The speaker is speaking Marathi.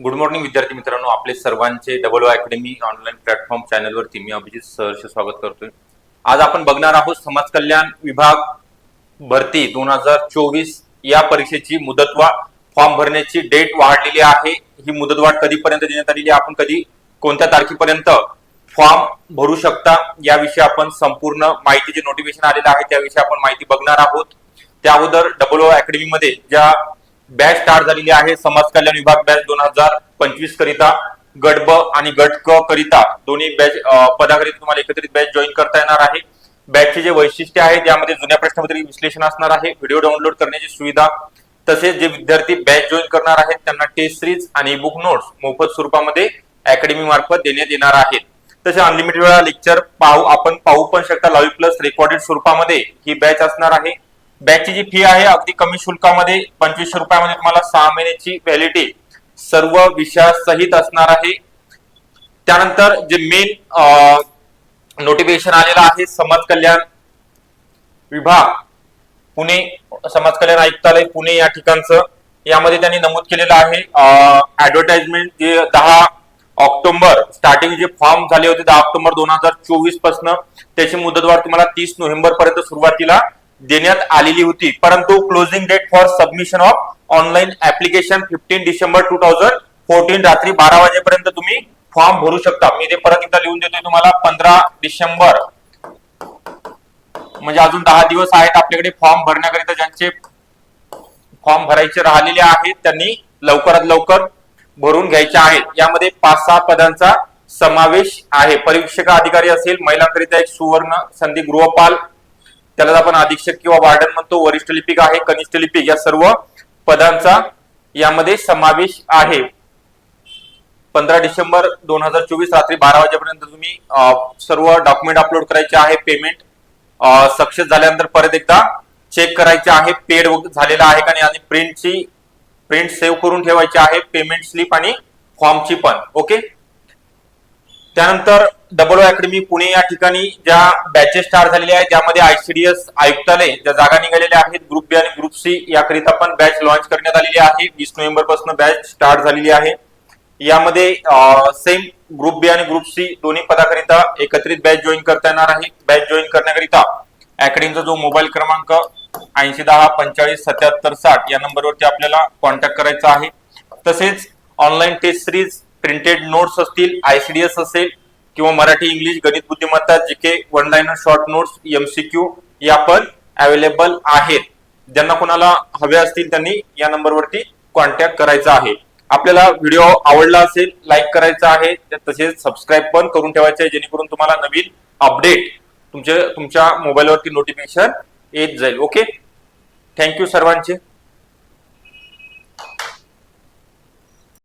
गुड मॉर्निंग विद्यार्थी मित्रांनो. आपले सर्वांचे डबल अकॅडमी ऑनलाईन प्लॅटफॉर्म चॅनलवरती मी अभिजित सहर्ष स्वागत करतोय. आज आपण बघणार आहोत समाज कल्याण विभाग भरती दोन हजार चोवीस या परीक्षेची मुदतवाढ फॉर्म भरण्याची डेट वाढलेली आहे. ही मुदतवाढ कधीपर्यंत देण्यात आलेली आपण कधी कोणत्या तारखेपर्यंत फॉर्म भरू शकता? याविषयी आपण संपूर्ण माहिती जे नोटिफिकेशन आलेलं आहे त्याविषयी आपण माहिती बघणार आहोत. त्या अगोदर डबल ओ अकॅडमीमध्ये ज्या बॅच स्टार्ट झालेली आहे. समाज कल्याण विभाग बॅच दोन हजार पंचवीस करिता गट ब आणि गट क करिता. दोन्ही बॅच पदाकरिता तुम्हाला एकत्रित बॅच जॉईन करता येणार आहे. बॅचचे जे वैशिष्ट्य आहे त्यामध्ये जुन्या प्रश्नपत्रिका विश्लेषण असणार आहे. व्हिडिओ डाउनलोड करण्याची सुविधा. तसेच जे विद्यार्थी बॅच जॉईन करणार आहेत त्यांना टेस्ट सिरीज आणि बुक नोट्स मोफत स्वरूपामध्ये अकॅडमी मार्फत देण्यात येणार आहेत. तसे अनलिमिटेड वेळा लेक्चर पाहू आपण पाहू पण शकता. लाईव्ह प्लस रेकॉर्डेड स्वरूपामध्ये ही बॅच असणार आहे. बॅचची जी फी आहे अगदी कमी शुल्कामध्ये पंचवीसशे रुपयामध्ये तुम्हाला सहा महिन्याची व्हॅलिडिटी सर्व विषयासहित असणार आहे. त्यानंतर जे मेन नोटिफिकेशन आलेलं आहे समाज कल्याण विभाग पुणे समाज कल्याण आयुक्तालय पुणे या ठिकाणचं. यामध्ये त्यांनी नमूद केलेलं आहे ऍडव्हर्टाइजमेंट जे दहा ऑक्टोबर स्टार्टिंग जे फॉर्म झाले होते दहा ऑक्टोबर दोन हजार चोवीसपासून त्याची मुदतवाढ तुम्हाला तीस नोव्हेंबर पर्यंत सुरुवातीला देण्यात आलेली होती. परंतु closing date for submission of online application fifteen December two thousand fourteen रात्री बारा वाजेपर्यंत तुम्ही फॉर्म भरू शकता. मी ते परत एकदा लिहून देतोय तुम्हाला. पंधरा डिसेंबर. म्हणजे अजून दहा दिवस आहेत आपल्याकडे फॉर्म भरण्याकरिता ज्यांचे फॉर्म भरायचे राहिलेले आहेत त्यांनी लवकरात लवकर भरून घ्यायचे आहेत. यामध्ये पाच सहा पदांचा समावेश आहे. परीक्षक अधिकारी असेल महिलांकरिता एक सुवर्ण संधी गृहपाल त्याला आपण अधीक्षक किंवा वार्डन म्हणतो वरिष्ठ लिपिक आहे कनिष्ठ लिपिक या सर्व पदांचा यामध्ये समावेश आहे. पंधरा डिसेंबर दोन हजार चोवीस रात्री बारा वाजेपर्यंत तुम्ही सर्व डॉक्युमेंट अपलोड करायचे आहे पेमेंट सक्सेस झाल्यानंतर परत एकदा चेक करायचे आहे पेड झालेला आहे का नाही आणि प्रिंटची प्रिंट सेव्ह करून ठेवायची आहे पेमेंट स्लिप आणि फॉर्मची पण ओके? त्यानंतर डबल ओ अकॅडमी पुणे या ठिकाणी ज्या बॅचेस स्टार्ट झालेल्या आहेत ज्यामध्ये आयसीडीएस आयुक्तालय ज्या जागा निघालेल्या आहेत ग्रुप बी आणि ग्रुप सी याकरिता पण बॅच लॉन्च करण्यात आलेली आहे. वीस नोव्हेंबरपासून बॅच स्टार्ट झालेली आहे. यामध्ये सेम ग्रुप बी आणि ग्रुप सी दोन्ही पदाकरिता एकत्रित बॅच जॉईन करता येणार आहे. बॅच जॉईन करण्याकरिता अकॅडमीचा जो मोबाईल क्रमांक ऐंशी दहा पंचाळीस सत्याहत्तर साठ या नंबरवरती आपल्याला कॉन्टॅक्ट करायचा आहे. तसेच online test series printed notes असतील आयसीडीएस असेल किंवा मराठी इंग्लिश गणित बुद्धिमत्ता G K one liner short notes MCQ या पण अवेलेबल आहेत. ज्यांना कोणाला हवे असतील त्यांनी या नंबरवरती कॉन्टॅक्ट करायचा आहे. आपल्याला व्हिडिओ आवडला असेल लाईक करायचा आहे तसेच सबस्क्राईब पण करून ठेवायचे आहे जेणेकरून तुम्हाला नवीन अपडेट तुमचे तुमच्या मोबाईलवरती नोटिफिकेशन येत जाईल. ओके थँक्यू सर्वांचे.